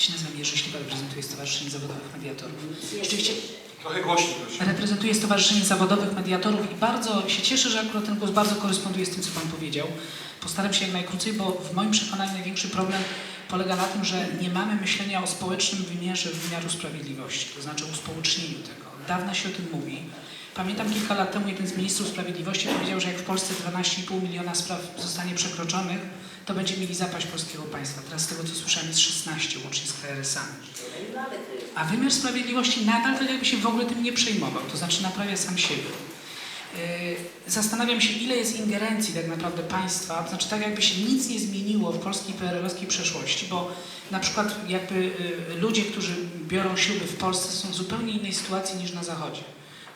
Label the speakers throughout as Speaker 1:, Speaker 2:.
Speaker 1: Ja się nazywam Jerzy Śliwa, reprezentuję Stowarzyszenie Zawodowych Mediatorów. Rzeczywiście
Speaker 2: Trochę głośniej proszę.
Speaker 1: reprezentuję Stowarzyszenie Zawodowych Mediatorów i bardzo się cieszę, że akurat ten głos bardzo koresponduje z tym, co Pan powiedział. Postaram się jak najkrócej, bo w moim przekonaniu największy problem polega na tym, że nie mamy myślenia o społecznym wymiarze wymiaru sprawiedliwości, to znaczy o uspołecznieniu tego. Dawna się o tym mówi. Pamiętam kilka lat temu jeden z ministrów sprawiedliwości powiedział, że jak w Polsce 12,5 miliona spraw zostanie przekroczonych, to będziemy mieli zapaść polskiego państwa. Teraz z tego co słyszałem jest 16 łącznie z KRS-ami. A wymiar sprawiedliwości nadal tak jakby się w ogóle tym nie przejmował, to znaczy naprawia sam siebie. Yy, Zastanawiam się, ile jest ingerencji tak naprawdę państwa, to znaczy tak jakby się nic nie zmieniło w polskiej PRL-owskiej przeszłości, bo na przykład jakby yy, ludzie, którzy biorą śluby w Polsce są w zupełnie innej sytuacji niż na Zachodzie.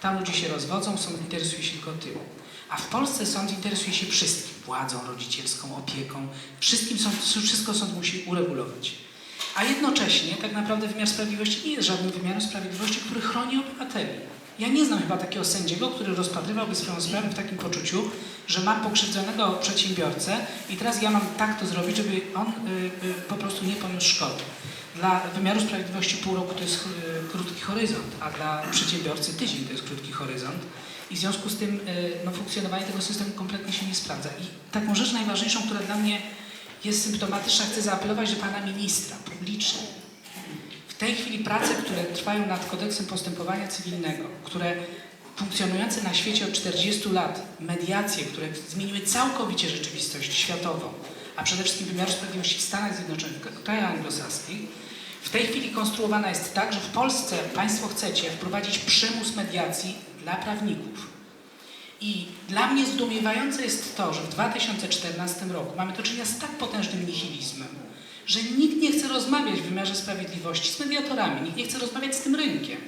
Speaker 1: Tam ludzie się rozwodzą, sąd interesuje się tylko tym. A w Polsce sąd interesuje się wszystkim, władzą rodzicielską, opieką, wszystkim sąd, wszystko sąd musi uregulować. A jednocześnie tak naprawdę wymiar sprawiedliwości nie jest żadnym wymiarem sprawiedliwości, który chroni obywateli. Ja nie znam chyba takiego sędziego, który rozpatrywałby swoją sprawę w takim poczuciu, że mam pokrzywdzonego przedsiębiorcę i teraz ja mam tak to zrobić, żeby on y, y, po prostu nie poniósł szkody. Dla wymiaru sprawiedliwości pół roku to jest y, krótki horyzont, a dla przedsiębiorcy tydzień to jest krótki horyzont. I w związku z tym y, no, funkcjonowanie tego systemu kompletnie się nie sprawdza. I taką rzecz najważniejszą, która dla mnie jest symptomatyczna, chcę zaapelować do pana ministra publicznie. W tej chwili prace, które trwają nad kodeksem postępowania cywilnego, które funkcjonujące na świecie od 40 lat, mediacje, które zmieniły całkowicie rzeczywistość światową, a przede wszystkim wymiar sprawiedliwości w Stanach Zjednoczonych, w krajach anglosaskich, w tej chwili konstruowana jest tak, że w Polsce Państwo chcecie wprowadzić przymus mediacji dla prawników. I dla mnie zdumiewające jest to, że w 2014 roku mamy do czynienia z tak potężnym nihilizmem, że nikt nie chce rozmawiać w wymiarze sprawiedliwości z mediatorami, nikt nie chce rozmawiać z tym rynkiem.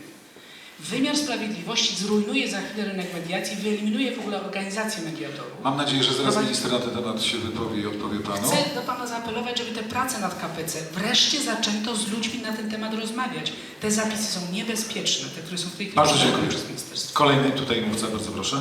Speaker 1: Wymiar sprawiedliwości zrujnuje za chwilę rynek mediacji, wyeliminuje w ogóle organizację mediatorów.
Speaker 2: Mam nadzieję, że zaraz
Speaker 1: Prowadzi-
Speaker 2: minister na ten temat się wypowie i odpowie panu.
Speaker 1: Chcę do Pana zaapelować, żeby te prace nad KPC wreszcie zaczęto z ludźmi na ten temat rozmawiać. Te zapisy są niebezpieczne, te, które są w tej chwili
Speaker 2: Bardzo dziękuję.
Speaker 1: przez.
Speaker 2: Kolejny tutaj mówca, bardzo proszę.